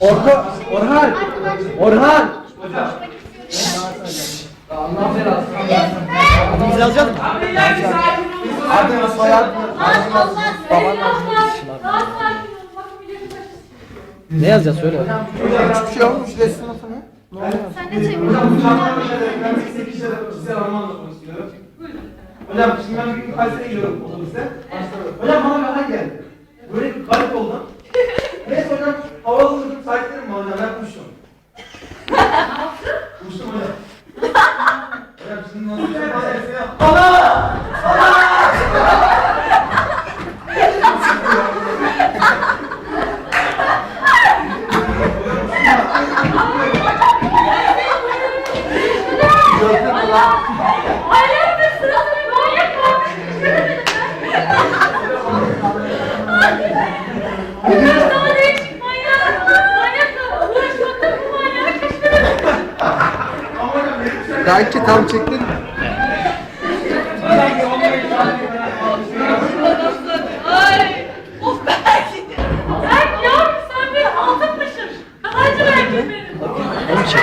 Orta, Orhan, Orhan. Biz yazacağız mı? Adını soyad. Ne yazacağız söyle. Hiçbir şey olmuş resim sınıfına. Sen de çevir. Hocam bu şartlarda ben size iki kişisel anlamı anlatmak istiyorum. Hocam şimdi ben bir gün Kayseri'ye gidiyorum otobüste. 아니야. Daha iki tam çektin. Ay, of belki. Berk yavrum sen beni aldatmışsın. Hacı belki benim. Hacı